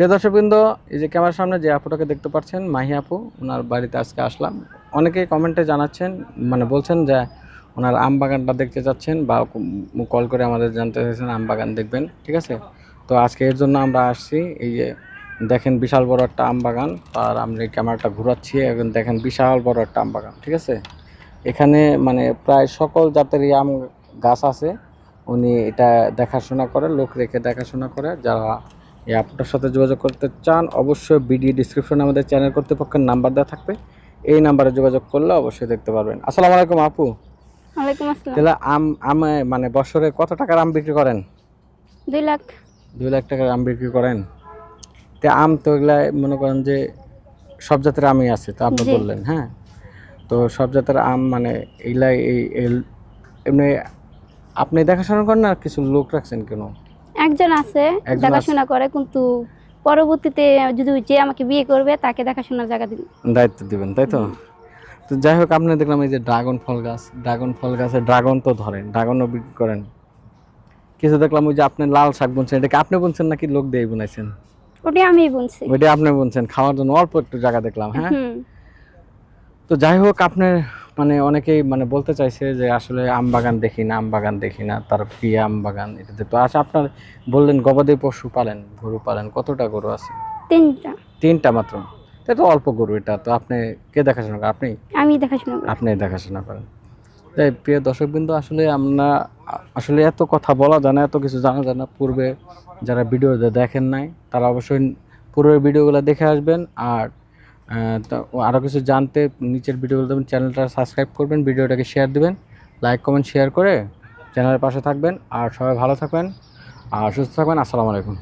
প্রিয় দর্শকবৃন্দ, এই যে ক্যামেরার সামনে যে আপুটাকে দেখতে পাচ্ছেন, মাহি আপু ওনার বাড়িতে আজকে আসলাম। অনেকেই কমেন্টে জানাচ্ছেন মানে বলছেন যে ওনার আম বাগানটা দেখতে চাচ্ছেন বা কল করে আমাদের জানতে চাইছেন, আম বাগান দেখবেন, ঠিক আছে? তো আজকে এর জন্য আমরা আসছি, এই যে দেখেন বিশাল বড় একটা আম বাগান আর আমরা এই ক্যামেরাটা ঘোরাচ্ছি, এখন দেখেন বিশাল বড় একটা আম বাগান, ঠিক আছে? এখানে মানে প্রায় সকল জাতেরই আম গাছ আছে, উনি এটা দেখাশোনা করে, লোক রেখে দেখাশোনা করে, যারা এই আপুটার সাথে যোগাযোগ করতে চান অবশ্যই ভিডিও ডিসক্রিপশনে আমাদের চ্যানেল কর্তৃপক্ষের নাম্বার দেওয়া থাকবে। এই নাম্বারে যোগাযোগ করলে অবশ্যই দেখতে পারবেন। আসসালামু আলাইকুম আপু। তাহলে আম আম মানে বছরে কত টাকার আম বিক্রি করেন? দুই লাখ। দুই লাখ টাকার আম বিক্রি করেন। তে আম তো এগুলা মনে করেন যে সব জাতের আমই আছে তো আপনি বললেন হ্যাঁ? তো সব জাতের আম মানে এগুলা এই- এমনি আপনি দেখাশোনা করেন না কিছু লোক রাখছেন কেন? একজন আছে দেখাশোনা করে কিন্তু পরবর্তীতে যদি যে আমাকে বিয়ে করবে তাকে দেখাশোনার জায়গা দিন। দায়িত্ব দিবেন তাই তো? তো যাই হোক আপনি দেখলাম এই যে ড্রাগন ফল গাছ ড্রাগন ফল গাছে ড্রাগন তো ধরেন ড্রাগনও বিক্রি করেন। কিছু দেখলাম ওই যে আপনি লাল শাক বুনছেন এটা কি আপনি বুনছেন নাকি লোক দিয়ে বুনাইছেন? ওটাই আমি বুনছি। ওইটা আপনি বুনছেন খাওয়ার জন্য অল্প একটু জায়গা দেখলাম হ্যাঁ? তো যাই হোক আপনার মানে অনেকেই মানে বলতে চাইছে যে আসলে আম বাগান দেখি না আম বাগান দেখি না তার কি আম বাগান এটাতে। তো আচ্ছা আপনার বললেন গবাদি পশু পালেন গরু পালেন কতটা গরু আছে? তিনটা। তিনটা মাত্র? এটা তো অল্প গরু এটা তো আপনি কে দেখাশোনা করেন? আপনি? আমি দেখাশোনা করি। আপনি দেখাশোনা করেন। তাই প্রিয় দর্শকবৃন্দ আসলে আমরা আসলে এত কথা বলা যায় না এত কিছু জানা যায় না। পূর্বে যারা ভিডিও দেখেন নাই তারা অবশ্যই পূর্বের ভিডিওগুলো দেখে আসবেন। আর তো আরও কিছু জানতে নিচের ভিডিও দেবেন চ্যানেলটা সাবস্ক্রাইব করবেন ভিডিওটাকে শেয়ার দেবেন লাইক কমেন্ট শেয়ার করে চ্যানেলের পাশে থাকবেন। আর সবাই ভালো থাকবেন, আর সুস্থ থাকবেন। আসসালামু আলাইকুম।